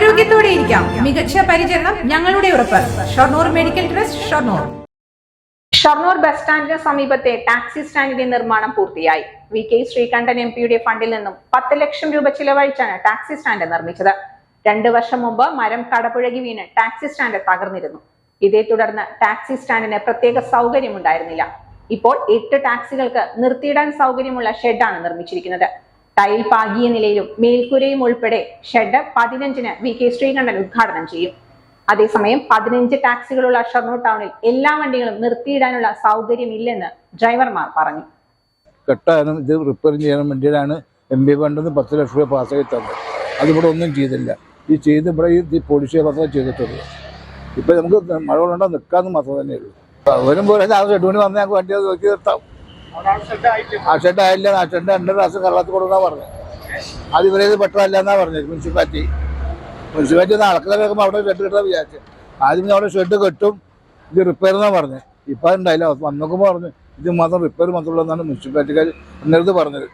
ആരോഗ്യത്തോടെ ഇരിക്കാം. മികച്ച പരിചരണം ഞങ്ങളുടെ ഉറപ്പ്. Shoranur medical trust Shoranur. Shoranur bus സ്റ്റാൻഡിന് സമീപത്തെ ടാക്സി സ്റ്റാൻഡിന്റെ നിർമ്മാണം പൂർത്തിയായി. വി കെ ശ്രീകണ്ഠൻ എം പിയുടെ ഫണ്ടിൽ നിന്നും പത്ത് ലക്ഷം രൂപ ചിലവഴിച്ചാണ് ടാക്സി സ്റ്റാൻഡ് നിർമ്മിച്ചത്. രണ്ടു വർഷം മുമ്പ് മരം കടപുഴകി വീണ് ടാക്സി സ്റ്റാൻഡ് തകർന്നിരുന്നു. ഇതേ തുടർന്ന് ടാക്സി സ്റ്റാൻഡിന് പ്രത്യേക സൗകര്യമുണ്ടായിരുന്നില്ല. ഇപ്പോൾ എട്ട് ടാക്സികൾക്ക് നിർത്തിയിടാൻ സൗകര്യമുള്ള ഷെഡാണ് നിർമ്മിച്ചിരിക്കുന്നത്. ടൈൽ പാകിയ നിലയിലും മേൽക്കൂരയും ഉൾപ്പെടെ ഷെഡ് പതിനഞ്ചിന് വി കെ ശ്രീകണ്ഠൻ ഉദ്ഘാടനം ചെയ്യും. അതേസമയം പതിനഞ്ച് ടാക്സികളുള്ള ഷൊർണൂർ ടൗണിൽ എല്ലാ വണ്ടികളും നിർത്തിയിടാനുള്ള സൗകര്യമില്ലെന്ന് ഡ്രൈവർമാർ പറഞ്ഞു. കെട്ടാനും ഇത് റിപ്പയർ ചെയ്യാനും വേണ്ടിയിട്ടാണ് എം ബി ഫണ്ട് പത്ത് ലക്ഷം രൂപ പാസ്സാക്കി തന്നത്. അതിവിടെ ഒന്നും ചെയ്തില്ല. ഈ ചെയ്ത് ഇവിടെ ഈ പോളിഷ് മാത്രമേ ചെയ്തിട്ടുള്ളൂ. ഇപ്പം നമുക്ക് മഴ കൊണ്ടോ നിൽക്കാമെന്ന് മാത്രം തന്നെയുള്ളൂ വരുമ്പോൾ രാവിലെ എട്ട് മണി വന്നാൽ ഞങ്ങൾക്ക് വണ്ടി നോക്കി നിർത്താം. ആ ഷെഡ് ആയില്ല. ആ ഷെഡ് രണ്ട് പ്രാവശ്യം കള്ളത്തിൽ കൊടുക്കാൻ പറഞ്ഞു. അത് ഇവരെ ഇത് പെട്ടതല്ല എന്നാ പറഞ്ഞത് മുനിസിപ്പാലിറ്റി മുനിസിപ്പാലിറ്റി നടക്കുന്ന കേൾക്കുമ്പോൾ അവിടെ ഷെഡ് കിട്ടാൻ വിചാരിച്ചു. ആദ്യം അവിടെ ഷെഡ് കെട്ടും ഇത് റിപ്പയർ എന്നാ പറഞ്ഞത് ഇപ്പം ഉണ്ടായില്ല വന്ന് പറഞ്ഞു ഇത് മാത്രം റിപ്പയർ മാത്രമുള്ളൂ എന്നാണ് മുനിസിപ്പാലിറ്റിക്കാർ ഇന്നലത്ത് പറഞ്ഞത്.